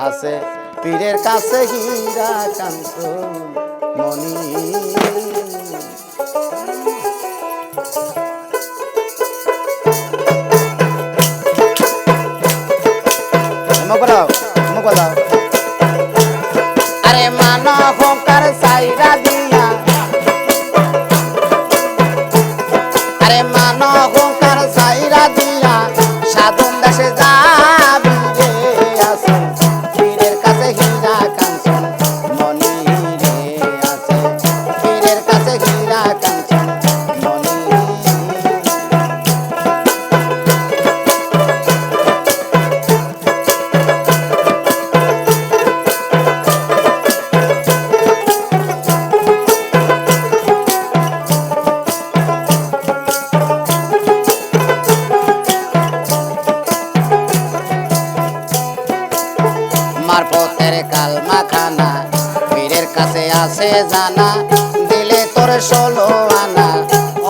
আছে পীরের কাছে হীরা কান্ত মনি আরে মানব সাইরা আমার পথের কাল মাখানা পীরের কাছে আছে জানা, দিলে তোর ষোলো আনা।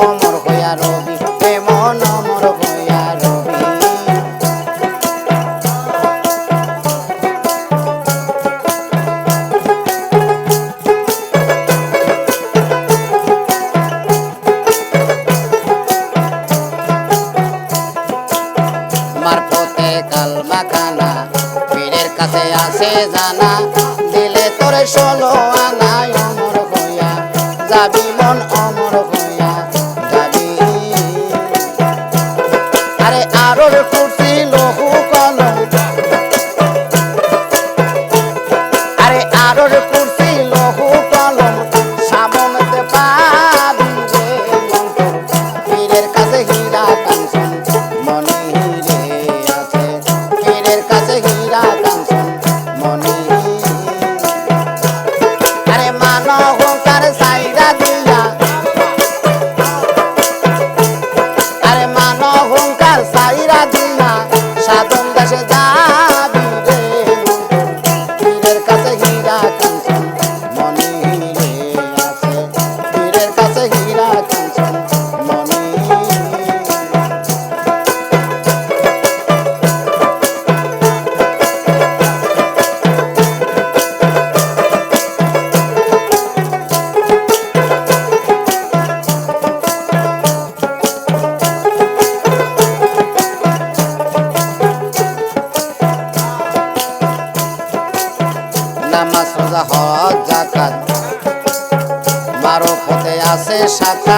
অমর হইয়া রবি মন অমর হইয়া রবি। আমার মারপথে কাল মাখানা জানা, দিলে তোরে ষোলো আনায় অমর হইয়া। যাবি মন অমর হইয়া, যাবি। আরে আরও ফুট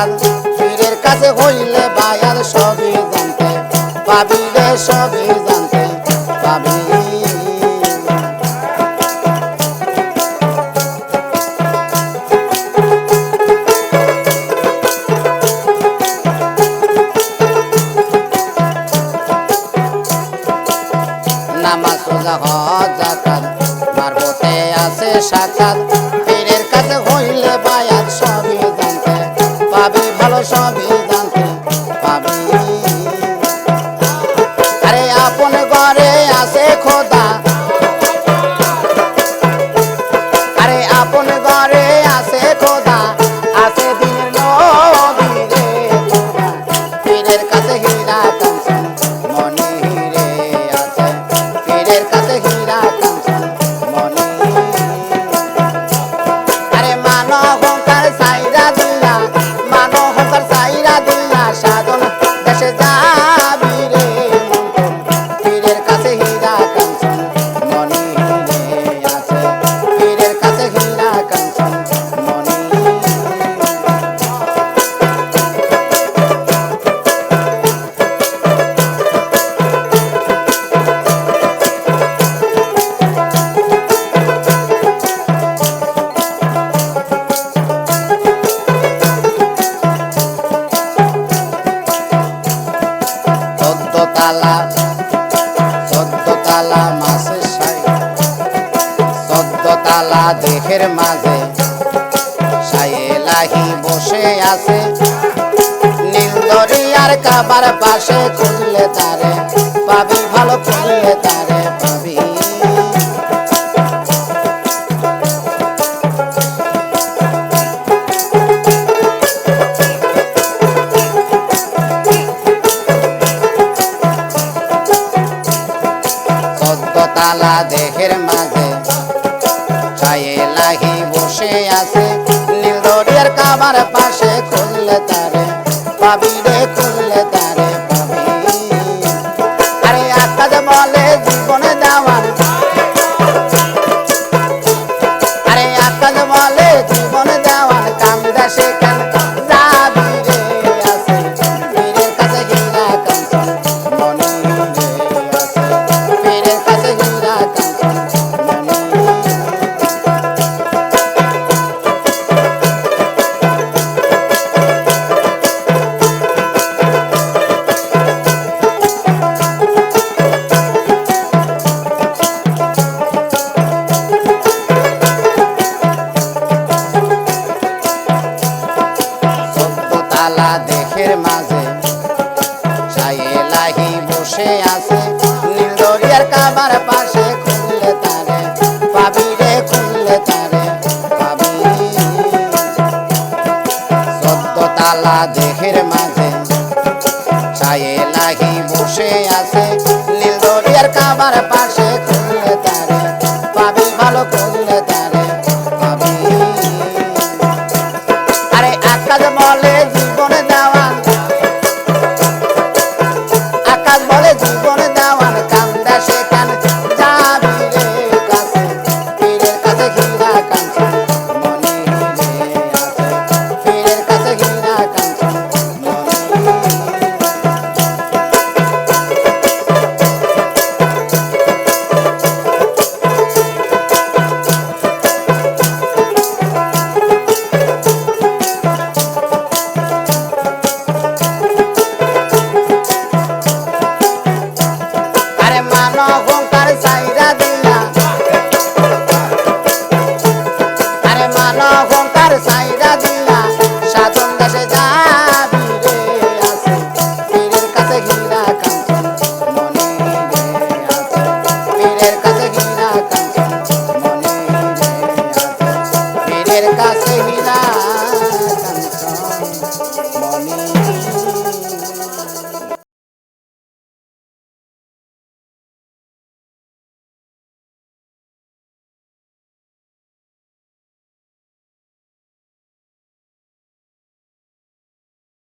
জান পীরের কাছে হইলে বায়ার সবই জানতে, পাবি সবই জানতে, পাবি। নামাজ সোজা হজ জাকাত মারবতে আছে সাকাত। Oh. বালা দেহের মাঝে। সায়েলাহি বসে আছে। নীল দরিয়ার কাবার পাশে খুঁজলে তার খুললে তারে